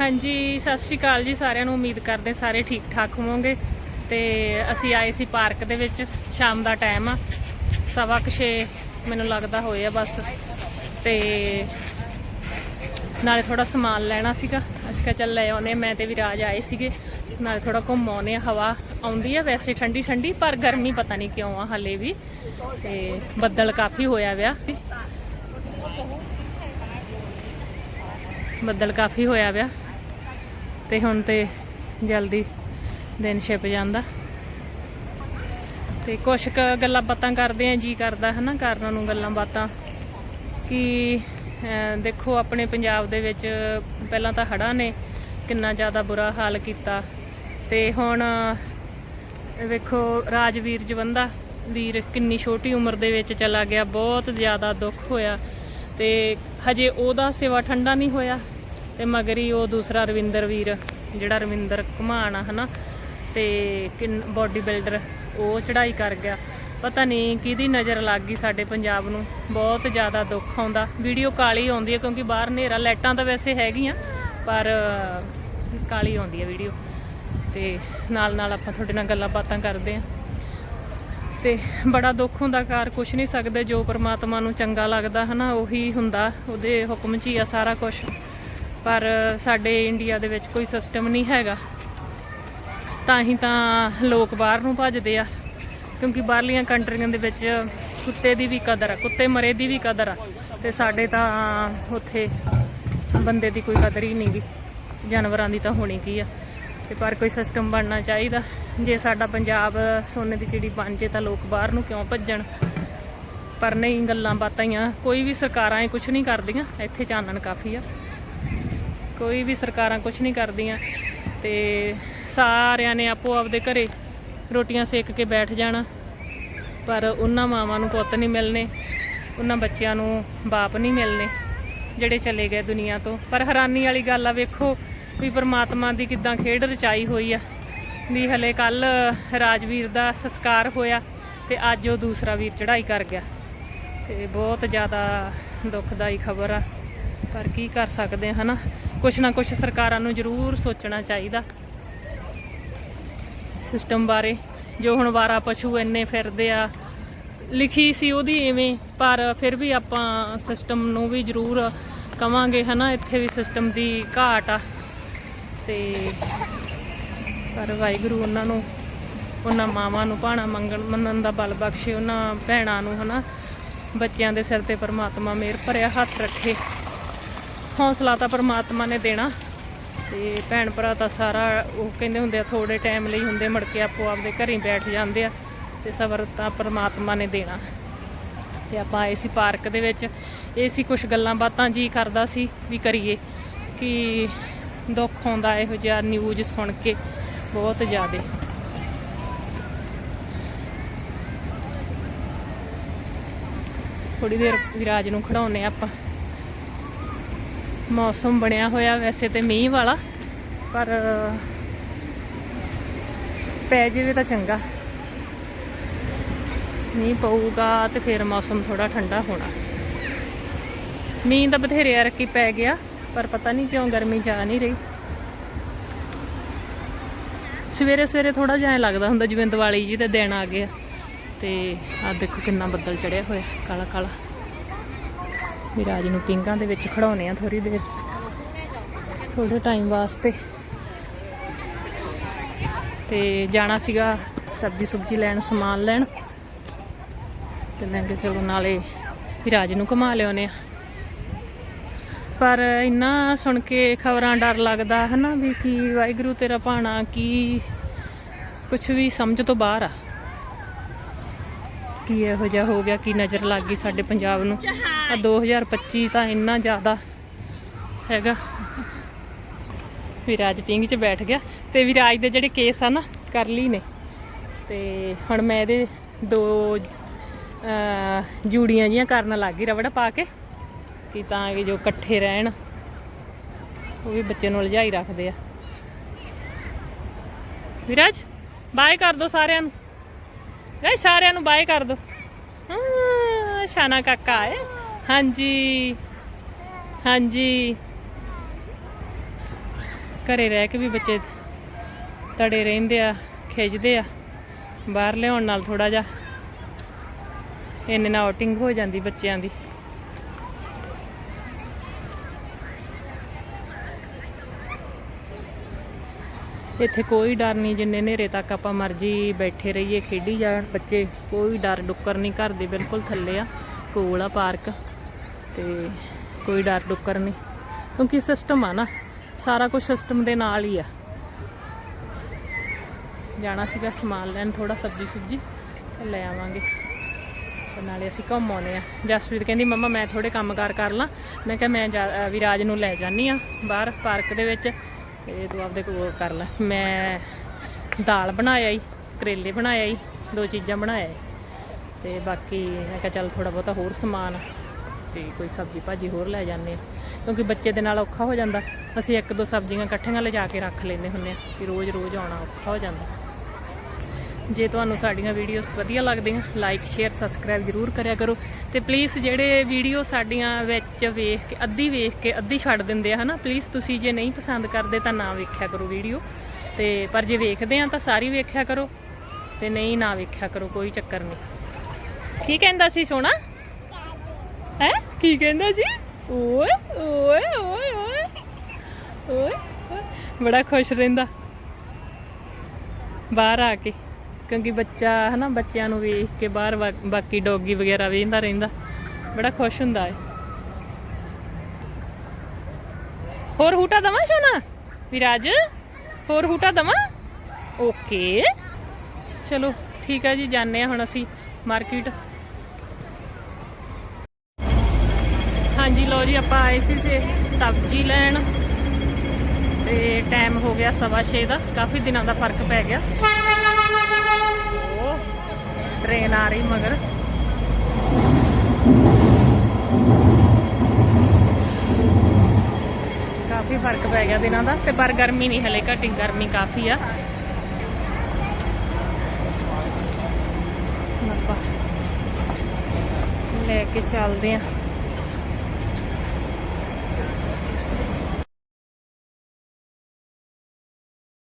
ਹਾਂਜੀ, ਸਤਿ ਸ਼੍ਰੀ ਅਕਾਲ ਜੀ ਸਾਰਿਆਂ ਨੂੰ। ਉਮੀਦ ਕਰਦੇ ਸਾਰੇ ਠੀਕ ਠਾਕ ਹੋਵੋਗੇ। ਤੇ ਅਸੀਂ ਆਏ ਸੀ ਪਾਰਕ ਦੇ ਵਿੱਚ, ਸ਼ਾਮ ਦਾ ਟਾਈਮ ਆ। ਸਵਾ ਕੁ ਛੇ ਮੈਨੂੰ ਲੱਗਦਾ ਹੋਏ ਆ ਬਸ। ਤੇ ਨਾਲੇ ਥੋੜਾ ਸਮਾਨ ਲੈਣਾ ਸੀਗਾ। ਅਸੀਂ ਕਿਹਾ ਚੱਲ ਲੈ ਆਉਨੇ ਮੈਂ ਤੇ ਵਿਰਾਜ ਆਏ ਸੀਗੇ। ਨਾਲੇ ਥੋੜਾ ਘੁੰਮ ਆਉਨੇ ਆ ਹਵਾ ਆਉਂਦੀ ਆ ਵੈਸੇ ਠੰਡੀ ਠੰਡੀ ਪਰ ਗਰਮੀ ਪਤਾ ਨਹੀਂ ਕਿਉਂ ਆ ਹਲੇ ਵੀ। ਤੇ ਬੱਦਲ ਕਾਫੀ ਹੋਇਆ ਵਿਆ। ਬੱਦਲ ਕਾਫੀ ਹੋਇਆ ਵਿਆ। ਤੇ ਹੁਣ ਤੇ ਜਲਦੀ ਦਿਨ ਛਿਪ ਜਾਂਦਾ। ਤੇ ਕੁਛ ਕੁ ਗੱਲਾਂ ਬਾਤਾਂ ਕਰਦੇ ਆ ਜੀ ਕਰਦਾ ਹਨਾ, ਕਾਰਨਾਂ ਨੂੰ ਗੱਲਾਂ ਬਾਤਾਂ। ਕਿ ਦੇਖੋ ਆਪਣੇ ਪੰਜਾਬ ਦੇ ਵਿੱਚ ਪਹਿਲਾਂ ਤਾਂ ਹੜ੍ਹਾਂ ਨੇ ਕਿੰਨਾ ਜ਼ਿਆਦਾ ਬੁਰਾ ਹਾਲ ਕੀਤਾ। ਤੇ ਹੁਣ ਵੇਖੋ ਰਾਜਵੀਰ ਜਵੰਦਾ ਵੀਰ ਕਿੰਨੀ ਛੋਟੀ ਉਮਰ ਦੇ ਵਿੱਚ ਚਲਾ ਗਿਆ, ਬਹੁਤ ਜ਼ਿਆਦਾ ਦੁੱਖ ਹੋਇਆ। ਤੇ ਹਜੇ ਉਹਦਾ ਸਿਵਾ ਠੰਡਾ ਨਹੀਂ ਹੋਇਆ। ਤੇ ਮਗਰ ਹੀ ਉਹ ਦੂਸਰਾ ਰਵਿੰਦਰ ਵੀਰ, ਜਿਹੜਾ ਰਵਿੰਦਰ ਘੁਮਾਣ ਆ, ਹਨਾ? ਤੇ ਕਿੰਨ ਬਾਡੀ ਬਿਲਡਰ ਉਹ ਚੜਾਈ ਕਰ ਗਿਆ। ਪਤਾ ਨਹੀਂ ਕਿਹਦੀ ਨਜ਼ਰ ਲੱਗ ਗਈ ਸਾਡੇ ਪੰਜਾਬ ਨੂੰ। ਬਹੁਤ ਜ਼ਿਆਦਾ ਦੁੱਖ ਆਉਂਦਾ। ਵੀਡੀਓ ਕਾਲੀ ਆਉਂਦੀ ਹੈ ਕਿਉਂਕਿ ਬਾਹਰ ਹਨੇਰਾ, ਲਾਈਟਾਂ ਤਾਂ ਵੈਸੇ ਹੈਗੀਆਂ, ਪਰ ਕਾਲੀ ਆਉਂਦੀ ਹੈ ਵੀਡੀਓ। ਤੇ ਨਾਲ ਨਾਲ ਆਪਾਂ ਤੁਹਾਡੇ ਨਾਲ ਗੱਲਾਂ ਬਾਤਾਂ ਕਰਦੇ ਆਂ। ਤੇ ਬੜਾ ਦੁੱਖ ਹੁੰਦਾ ਕਾਰ ਕੁਛ ਨਹੀਂ ਸਕਦੇ, ਜੋ ਪਰਮਾਤਮਾ ਨੂੰ ਚੰਗਾ ਲੱਗਦਾ, ਹਨਾ, ਉਹੀ ਹੁੰਦਾ, ਉਹਦੇ ਹੁਕਮ 'ਚ ਹੀ ਆ ਸਾਰਾ ਕੁਝ ਪਰ ਸਾਡੇ ਇੰਡੀਆ ਦੇ ਵਿੱਚ ਕੋਈ ਸਿਸਟਮ ਨਹੀਂ ਹੈਗਾ। ਤਾਂ ਹੀ ਤਾਂ ਲੋਕ ਬਾਹਰ ਨੂੰ ਭੱਜਦੇ ਆ, ਕਿਉਂਕਿ ਬਾਹਰਲੀਆਂ ਕੰਟਰੀਆਂ ਦੇ ਵਿੱਚ ਕੁੱਤੇ ਦੀ ਵੀ ਕਦਰ ਆ, ਕੁੱਤੇ ਮਰੇ ਦੀ ਵੀ ਕਦਰ ਆ, ਤੇ ਸਾਡੇ ਤਾਂ ਉੱਥੇ ਬੰਦੇ ਦੀ ਕੋਈ ਕਦਰ ਹੀ ਨਹੀਂਗੀ ਜਾਨਵਰਾਂ ਦੀ ਤਾਂ ਹੋਣੀ ਕੀ ਆ। ਤੇ ਪਰ ਕੋਈ ਸਿਸਟਮ ਬਣਨਾ ਚਾਹੀਦਾ, ਜੇ ਸਾਡਾ ਪੰਜਾਬ ਸੋਨੇ ਦੀ ਚਿੜੀ ਬਣ ਜੇ ਤਾਂ ਲੋਕ ਬਾਹਰ ਨੂੰ ਕਿਉਂ ਭੱਜਣ? ਪਰ ਨਹੀਂ, ਗੱਲਾਂ ਬਾਤਾਂ ਹੀ ਆ, ਕੋਈ ਵੀ ਸਰਕਾਰਾਂ ਇਹ ਕੁਝ ਨਹੀਂ ਕਰਦੀਆਂ, ਇੱਥੇ ਚਾਨਣ ਕਾਫੀ ਆ। ਕੋਈ ਵੀ ਸਰਕਾਰਾਂ ਕੁਝ ਨਹੀਂ ਕਰਦੀਆਂ ਤੇ ਸਾਰਿਆਂ ਨੇ ਆਪੋ ਆਪਦੇ ਘਰੇ ਰੋਟੀਆਂ ਸੇਕ ਕੇ ਬੈਠ ਜਾਣਾ। ਪਰ ਉਹਨਾਂ ਮਾਵਾਂ ਨੂੰ ਪੁੱਤ ਨਹੀਂ ਮਿਲਨੇ ਉਹਨਾਂ ਬੱਚਿਆਂ ਨੂੰ ਬਾਪ ਨਹੀਂ ਮਿਲਨੇ ਜਿਹੜੇ ਚਲੇ ਗਏ ਦੁਨੀਆ ਤੋਂ। ਪਰ ਹੈਰਾਨੀ ਵਾਲੀ ਗੱਲ ਆ, ਵੇਖੋ ਵੀ ਪਰਮਾਤਮਾ ਦੀ ਕਿਦਾਂ ਖੇਡ ਰਚਾਈ ਹੋਈ ਆ। ਵੀ ਹਲੇ ਕੱਲ ਰਾਜਵੀਰ ਦਾ ਸੰਸਕਾਰ ਹੋਇਆ ਤੇ ਅੱਜ ਉਹ ਦੂਸਰਾ ਵੀਰ ਚੜ੍ਹਾਈ ਕਰ ਗਿਆ। ਤੇ ਬਹੁਤ ਜ਼ਿਆਦਾ ਦੁੱਖਦਾਈ ਖਬਰ ਆ। ਪਰ ਕੀ ਕਰ ਸਕਦੇ ਆ, ਹਨਾ? ਕੁਛ ਨਾ ਕੁਛ ਸਰਕਾਰਾਂ ਨੂੰ ਜ਼ਰੂਰ ਸੋਚਣਾ ਚਾਹੀਦਾ। ਸਿਸਟਮ ਬਾਰੇ, ਜੋ ਹੁਣ ਵਾਰਾ ਪਸ਼ੂ ਇੰਨੇ ਫਿਰਦੇ ਆ। ਲਿਖੀ ਸੀ ਉਹਦੀ ਐਵੇਂ, ਪਰ ਫਿਰ ਵੀ ਆਪਾਂ ਸਿਸਟਮ ਨੂੰ ਵੀ ਜ਼ਰੂਰ ਕਵਾਂਗੇ, ਹਨਾ? ਇੱਥੇ ਵੀ ਸਿਸਟਮ ਦੀ ਘਾਟ ਆ। ਤੇ ਪਰ ਵਾਹਿਗੁਰੂ ਉਹਨਾਂ ਨੂੰ, ਉਹਨਾਂ ਮਾਵਾਂ ਨੂੰ ਭਾਣਾ ਮੰਗਣ, ਮੰਨਣ ਦਾ ਬਲ ਬਖਸ਼ੇ ਉਹਨਾਂ ਭੈਣਾਂ ਨੂੰ, ਹਨਾ? ਬੱਚਿਆਂ ਦੇ ਸਿਰ ਤੇ ਪਰਮਾਤਮਾ ਮਿਹਰ ਭਰਿਆ, ਹੱਥ ਰੱਖੇ। ਹੌਸਲਾ ਤਾਂ ਪਰਮਾਤਮਾ ਨੇ ਦੇਣਾ ਤੇ ਭੈਣ ਭਰਾ ਤਾਂ ਸਾਰਾ ਉਹ ਕਹਿੰਦੇ ਹੁੰਦੇ ਆ ਥੋੜੇ ਟਾਈਮ ਲਈ ਹੁੰਦੇ ਮੁੜ ਕੇ ਆਪੋ ਆਪਦੇ ਘਰੇ ਬੈਠ ਜਾਂਦੇ ਆ ਤੇ ਸਬਰ ਤਾਂ ਪਰਮਾਤਮਾ ਨੇ ਦੇਣਾ। ਤੇ ਆਪਾਂ ਆਏ ਸੀ ਪਾਰਕ ਦੇ ਵਿੱਚ, ਇਹ ਸੀ ਕੁਝ ਗੱਲਾਂ ਬਾਤਾਂ ਜੀ ਕਰਦਾ ਸੀ ਵੀ ਕਰੀਏ ਕਿ ਦੁੱਖ ਆਉਂਦਾ ਇਹੋ ਜਿਹਾ ਨਿਊਜ਼ ਸੁਣ ਕੇ ਬਹੁਤ ਜ਼ਿਆਦੇ। ਥੋੜੀ ਦੇਰ ਵਿਰਾਜ ਨੂੰ ਖੜਾਉਨੇ ਆਪਾਂ। ਮੌਸਮ ਬਣਿਆ ਹੋਇਆ ਵੈਸੇ ਤੇ ਮੀਂਹ ਵਾਲਾ, ਪਰ ਪੈ ਜਾਵੇ ਤਾਂ ਚੰਗਾ। ਮੀਂਹ ਪਊਗਾ ਤੇ ਫਿਰ ਮੌਸਮ ਥੋੜਾ ਠੰਡਾ ਹੋਣਾ। ਮੀਂਹ ਤਾਂ ਬਥੇਰੇ ਆ ਪੈ ਗਿਆ, ਪਰ ਪਤਾ ਨਹੀਂ ਕਿਉਂ ਗਰਮੀ ਜਾ ਨਹੀਂ ਰਹੀ। ਸਵੇਰੇ ਸਵੇਰੇ ਥੋੜਾ ਜਿਹਾ ਲੱਗਦਾ ਹੁੰਦਾ ਜਿਵੇਂ ਦੀਵਾਲੀ ਜੀ ਦੇ ਦਿਨ ਆ ਗਿਆ ਤੇ ਆ ਦੇਖੋ ਕਿੰਨਾ ਬੱਦਲ ਚੜਿਆ ਹੋਇਆ, ਕਾਲਾ ਕਾਲਾ। ਵਿਰਾਜ ਨੂੰ ਪਿੰਗਾਂ ਦੇ ਵਿੱਚ ਖੜਾਉਨੇ ਆ ਥੋੜੀ ਦੇਰ। ਥੋੜੇ ਟਾਈਮ ਵਾਸਤੇ। ਤੇ ਜਾਣਾ ਸੀਗਾ ਸਬਜ਼ੀ ਸੁਬਜੀ ਲੈਣ, ਸਮਾਨ ਲੈਣ। ਤੇ ਮੈਂ ਕਿਹਾ ਚਲੋ ਨਾਲੇ ਵਿਰਾਜ ਨੂੰ ਘੁਮਾ ਲਿਆਉਨੇ ਆ ਪਰ ਇੰਨਾ ਸੁਣ ਕੇ ਖਬਰਾਂ ਡਰ ਲੱਗਦਾ ਹਨਾ ਵੀ ਕੀ ਵਾਹਿਗੁਰੂ ਤੇਰਾ ਭਾਣਾ, ਕੀ ਕੁਝ ਵੀ ਸਮਝ ਤੋਂ ਬਾਹਰ ਆ। ਕੀ ਇਹੋ ਜਿਹਾ ਹੋ ਗਿਆ, ਕੀ ਨਜ਼ਰ ਲੱਗ ਗਈ ਸਾਡੇ ਪੰਜਾਬ ਨੂੰ? ਆ 2025 ਤਾਂ ਇੰਨਾ ਜ਼ਿਆਦਾ ਹੈਗਾ। ਵਿਰਾਜ ਪਿੰਗ 'ਚ ਬੈਠ ਗਿਆ ਤੇ ਵਿਰਾਜ ਦੇ ਜਿਹੜੇ ਕੇਸ ਆ ਨਾ, ਕਰ ਲਈ ਨੇ। ਤੇ ਹੁਣ ਮੈਂ ਇਹਦੇ ਦੋ ਜੂੜੀਆਂ ਜੀਆਂ ਕਰਨ ਲੱਗ ਗਈ ਰਬੜ ਪਾ ਕੇ, ਕਿ ਤਾਂ ਕਿ ਜੋ ਇਕੱਠੇ ਰਹਿਣ, ਉਹ ਵੀ ਬੱਚੇ ਨੂੰ ਲਜਾਈ ਰੱਖਦੇ ਆ। ਵਿਰਾਜ ਬਾਏ ਕਰ ਦੋ ਸਾਰਿਆਂ ਨੂੰ। ਗਾਇ ਸਾਰਿਆਂ ਨੂੰ ਬਾਏ ਕਰ ਦੋ। ਹਾਂ, ਸ਼ਾਨਾ ਕਾਕਾ ਹੈ ਹਾਂਜੀ। ਹਾਂਜੀ। ਘਰੇ ਰਹਿ ਕੇ ਵੀ ਬੱਚੇ ਤੜੇ ਰਹਿੰਦੇ ਆ ਖਿੱਚਦੇ ਆ। ਬਾਹਰ ਲਿਆਉਣ ਨਾਲ ਥੋੜਾ ਜਿਹਾ। ਇੰਨੇ ਨਾਲ ਆਊਟਿੰਗ ਹੋ ਜਾਂਦੀ ਬੱਚਿਆਂ ਦੀ। ਇੱਥੇ ਕੋਈ ਡਰ ਨਹੀਂ, ਜਿੰਨੇ ਹਨੇਰੇ ਤੱਕ ਆਪਾਂ ਮਰਜ਼ੀ ਬੈਠੇ ਰਹੀਏ, ਖੇਡੀ ਜਾਣ ਬੱਚੇ, ਕੋਈ ਡਰ, ਡੁੱਕਰ ਨਹੀਂ, ਘਰ ਦੇ ਬਿਲਕੁਲ ਥੱਲੇ ਆ, ਕੋਲ ਆ ਪਾਰਕ, ਤੇ ਕੋਈ ਡਰ, ਡੁੱਕਰ ਨਹੀਂ, ਕਿਉਂਕਿ ਸਿਸਟਮ ਆ ਨਾ, ਸਾਰਾ ਕੁਝ ਸਿਸਟਮ ਦੇ ਨਾਲ ਹੀ ਆ। ਜਾਣਾ ਸੀਗਾ ਸਮਾਨ ਲੈਣ ਥੋੜਾ ਸਬਜੀ ਸੁਬਜੀ, ਤੇ ਲੈ ਆਵਾਂਗੇ। ਤੇ ਨਾਲੇ ਅਸੀਂ ਘੁੰਮ ਆਉਨੇ ਆ ਜਸਪ੍ਰੀਤ ਕਹਿੰਦੀ, ਮੰਮਾ, ਮੈਂ ਥੋੜੇ ਕੰਮਕਾਰ ਕਰ ਲਾਂ। ਮੈਂ ਕਿਹਾ, ਮੈਂ ਜਾ- ਵਿਰਾਜ ਨੂੰ ਲੈ ਜਾਨੀ ਆ ਬਾਹਰ ਪਾਰਕ ਦੇ ਵਿੱਚ ਇਹ ਤੂੰ ਆਪਦੇ ਕੋਲ ਕਰ ਲੈ। ਮੈਂ ਦਾਲ ਬਣਾਇਆ ਈ, ਕਰੇਲੇ ਬਣਾਇਆ ਈ, ਦੋ ਚੀਜ਼ਾਂ ਬਣਾਇਆ ਈ। ਤੇ ਬਾਕੀ ਮੈਂ ਕਿਹਾ ਚੱਲ ਥੋੜਾ ਬਹੁਤਾ ਹੋਰ ਸਮਾਨ ਤੇ ਕੋਈ ਸਬਜ਼ੀ ਭਾਜੀ ਹੋਰ ਲੈ ਜਾਂਦੇ ਕਿਉਂਕਿ ਬੱਚੇ ਦੇ ਨਾਲ ਔਖਾ ਹੋ ਜਾਂਦਾ। ਅਸੀਂ ਇੱਕ ਦੋ ਸਬਜ਼ੀਆਂ ਇਕੱਠੀਆਂ ਲਿਜਾ ਕੇ ਰੱਖ ਲੈਂਦੇ ਹੁੰਦੇ ਆ ਕਿ ਰੋਜ਼-ਰੋਜ਼ ਆਉਣਾ ਔਖਾ ਹੋ ਜਾਂਦਾ। ਜੇ ਤੁਹਾਨੂੰ ਸਾਡੀਆਂ ਵੀਡੀਓਜ਼ ਵਧੀਆ ਲੱਗਦੀਆਂ ਲਾਈਕ ਸ਼ੇਅਰ ਸਬਸਕ੍ਰਾਈਬ ਜਰੂਰ ਕਰਿਆ ਕਰੋ। ਤੇ ਪਲੀਜ਼ ਜਿਹੜੇ ਵੀਡੀਓ ਸਾਡੀਆਂ ਵਿੱਚ ਵੇਖ ਕੇ, ਅੱਧੀ ਵੇਖ ਕੇ, ਅੱਧੀ ਛੱਡ ਦਿੰਦੇ ਆ, ਹਨਾ? ਪਲੀਜ਼ ਤੁਸੀਂ ਜੇ ਨਹੀਂ ਪਸੰਦ ਕਰਦੇ ਤਾਂ ਨਾ ਵੇਖਿਆ ਕਰੋ ਵੀਡੀਓ ਤੇ ਪਰ ਜੇ ਵੇਖਦੇ ਆ ਤਾਂ ਸਾਰੀ ਵੇਖਿਆ ਕਰੋ, ਤੇ ਨਹੀਂ ਨਾ ਵੇਖਿਆ ਕਰੋ, ਕੋਈ ਚੱਕਰ ਨਹੀਂ। ਕੀ ਕਹਿੰਦਾ ਸੀ ਸੋਣਾ ਹੈ? ਕੀ ਕਹਿੰਦਾ ਜੀ ਓਏ ਓਏ ਓਏ ਓਏ ਓਏ ਓਏ। ਬੜਾ ਖੁਸ਼ ਰਹਿੰਦਾ। ਬਾਹਰ ਆ ਕੇ। ਕਿਉਂਕਿ ਬੱਚਾ, ਹਨਾ, ਬੱਚਿਆਂ ਨੂੰ ਵੇਖ ਕੇ ਬਾਹਰ ਬਾ- ਬਾਕੀ ਡੌਗੀ ਵਗੈਰਾ ਵੇਖਦਾ ਰਹਿੰਦਾ। ਬੜਾ ਖੁਸ਼ ਹੁੰਦਾ ਹੈ ਹੋਰ ਹੂਟਾ ਦਵਾਂ ਸੋਨਾ? ਵਿਰਾਜ, ਹੋਰ ਹੂਟਾ ਦਵਾਂ? ਓਕੇ। ਚਲੋ, ਠੀਕ ਹੈ ਜੀ ਜਾਣੇ ਆ ਹੁਣ ਅਸੀਂ ਮਾਰਕੀਟ। ਹਾਂਜੀ ਲੋ ਜੀ, ਆਪਾਂ ਆਏ ਸੀ ਸਬਜ਼ੀ ਲੈਣ। ਤੇ ਟਾਈਮ ਹੋ ਗਿਆ ਸਵਾ ਛੇ ਦਾ। ਕਾਫੀ ਦਿਨਾਂ ਦਾ ਫ਼ਰਕ ਪੈ ਗਿਆ। ਟ੍ਰੇਨ ਆ ਰਹੀ ਮਗਰ। ਕਾਫੀ ਫ਼ਰਕ ਪੈ ਗਿਆ ਦਿਨਾਂ ਦਾ, ਤੇ ਪਰ ਗਰਮੀ ਨਹੀਂ ਹਲੇ ਘਟੀ, ਗਰਮੀ ਕਾਫੀ ਆ। ਆਪਾਂ ਲੈ ਕੇ ਚੱਲਦੇ ਆ।